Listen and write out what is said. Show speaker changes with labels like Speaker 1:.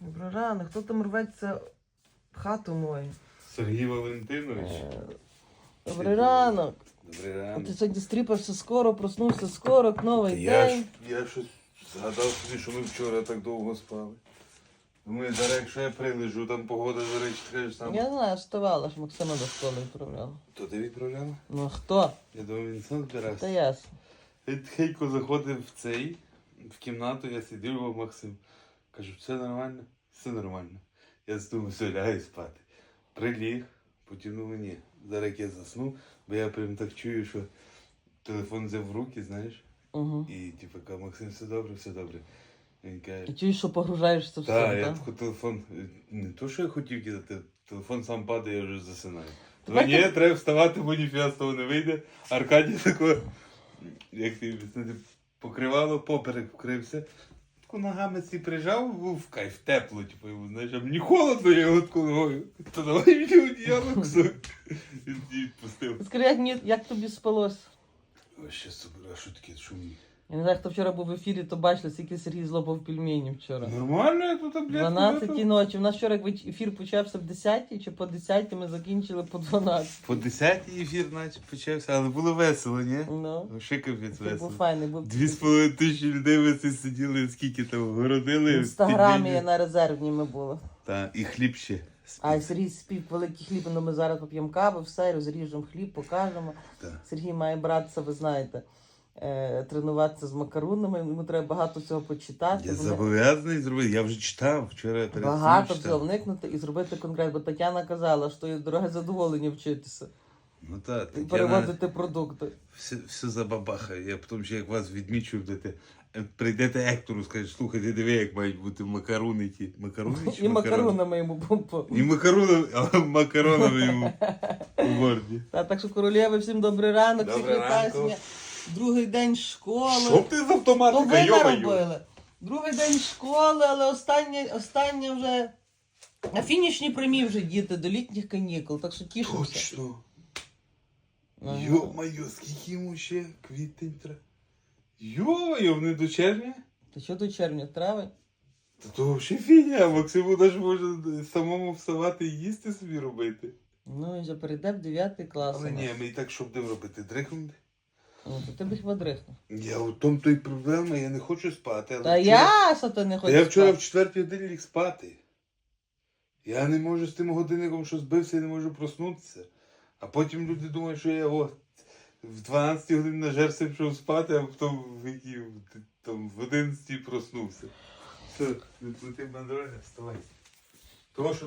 Speaker 1: Добрий ранок, хто там рветься в хату мою?
Speaker 2: Сергій Валентинович.
Speaker 1: Е, Добрий ранок.
Speaker 2: Добрий
Speaker 1: А
Speaker 2: ранок.
Speaker 1: ти сьогодні стріпався скоро, проснувся скоро, новий
Speaker 2: Я ж,
Speaker 1: день.
Speaker 2: я щось згадав собі, що ми вчора так довго спали. Думаю, зараз якщо я прилежу, там погода, до речі, така ж сама.
Speaker 1: Я знаю, вставала ж Максима до школи відправляла.
Speaker 2: То ти відправляла?
Speaker 1: Ну а хто?
Speaker 2: Я думав, він сам
Speaker 1: Та
Speaker 2: збирався.
Speaker 1: ясно.
Speaker 2: Я тихенько заходив в цей, в кімнату, я сидів, а Максим. Кажу, все нормально? Все нормально. Я думав, все, лягай спати. Приліг, потім думаю, ні. Зараз я засну, бо я прям так чую, що телефон взяв в руки, знаєш.
Speaker 1: Угу.
Speaker 2: І типу, каже, Максим, все добре, все добре. Він каже,
Speaker 1: І чуєш, що погружаєшся в
Speaker 2: так, я
Speaker 1: так?
Speaker 2: тако телефон, е, не то, що я хотів кидати, телефон сам падає, я вже засинаю.
Speaker 1: Тепер
Speaker 2: Ну ні,
Speaker 1: ти-
Speaker 2: треба вставати, бо ніфіга з того не вийде. Аркадій тако, як ти об'яснити, покривало, поперек вкрився. Тако ногами ці прижав, був в кайф, тепло, типу, йому, знаєш, а мені холодно, я його тако ногою. То давай мені одіяло ксок. Він відпустив.
Speaker 1: Скажи, як, мені- як тобі спалось?
Speaker 2: Ще супер, а що таке шумні?
Speaker 1: Я не знаю, хто вчора був в ефірі, то бачили, скільки Сергій злопав пельмені вчора.
Speaker 2: Нормально, я тут таблетку
Speaker 1: 12
Speaker 2: випив.
Speaker 1: ночі. У нас вчора як ефір почався в 10 чи по 10 ми закінчили по 12.
Speaker 2: По 10 ефір наче почався, але було весело, ні?
Speaker 1: Ну,
Speaker 2: Ну, ще капець
Speaker 1: це був
Speaker 2: весело.
Speaker 1: файний. Був
Speaker 2: Дві з половиною тисячі людей ви це сиділи, скільки там городили.
Speaker 1: в інстаграмі на резервні ми були.
Speaker 2: Так, і хліб ще.
Speaker 1: А і Сергій спів великий хліб, ну ми зараз поп'ємо каву, все, розріжемо хліб, покажемо.
Speaker 2: Так.
Speaker 1: Сергій має братися, ви знаєте, е, тренуватися з макарунами. Йому треба багато цього почитати.
Speaker 2: Я
Speaker 1: Вони-
Speaker 2: зобов'язаний зробити. Я вже читав вчора перед цим
Speaker 1: Багато
Speaker 2: читав.
Speaker 1: цього вникнути і зробити конкретно. Бо Тетяна казала, що є дороге задоволення вчитися
Speaker 2: Ну так,
Speaker 1: і
Speaker 2: так я
Speaker 1: переводити продукти.
Speaker 2: все, все забабахаю. Я потім ще як вас відмічу, будете. е, Прийдете Ектору, скажете, слухай, ти диви, як мають бути макаруни ті. Макаруни чи
Speaker 1: І
Speaker 2: макарони?
Speaker 1: макаронами йому помпо.
Speaker 2: І макаруни, а макаронами йому у морді.
Speaker 1: Та, так що королєви, всім добрий ранок, всіх вітаю. Другий день школи.
Speaker 2: Що б ти з
Speaker 1: То
Speaker 2: автоматика,
Speaker 1: ви наробили. Другий день школи, але останнє, останнє вже на фінішній прямі вже діти до літніх канікул, так що тішимося.
Speaker 2: Точно.
Speaker 1: Ага.
Speaker 2: Йо-моє, скільки йому ще квітень треба. Йо-моє, вони до червня?
Speaker 1: Та що до червня, травень?
Speaker 2: Та то взагалі фігня, Максиму навіть може самому вставати і їсти собі робити.
Speaker 1: Ну, вже перейде в 9 клас.
Speaker 2: Але ні, ми і так що будемо робити? Дрихнути?
Speaker 1: Ну, то ти б водрихнув.
Speaker 2: Я у тому то й проблема, я не хочу спати. Але
Speaker 1: Та
Speaker 2: вчора...
Speaker 1: я що ти не
Speaker 2: Та
Speaker 1: хочеш?
Speaker 2: я вчора в
Speaker 1: спати?
Speaker 2: четвертій годині ліг спати. Я не можу з тим годинником, що збився, і не можу проснутися. А потім люди думають, що я о, в 12 годин нажерся пішов спати, а потім в, які, там, в 11 проснувся. Все, не плати бандроля, вставай. Тому що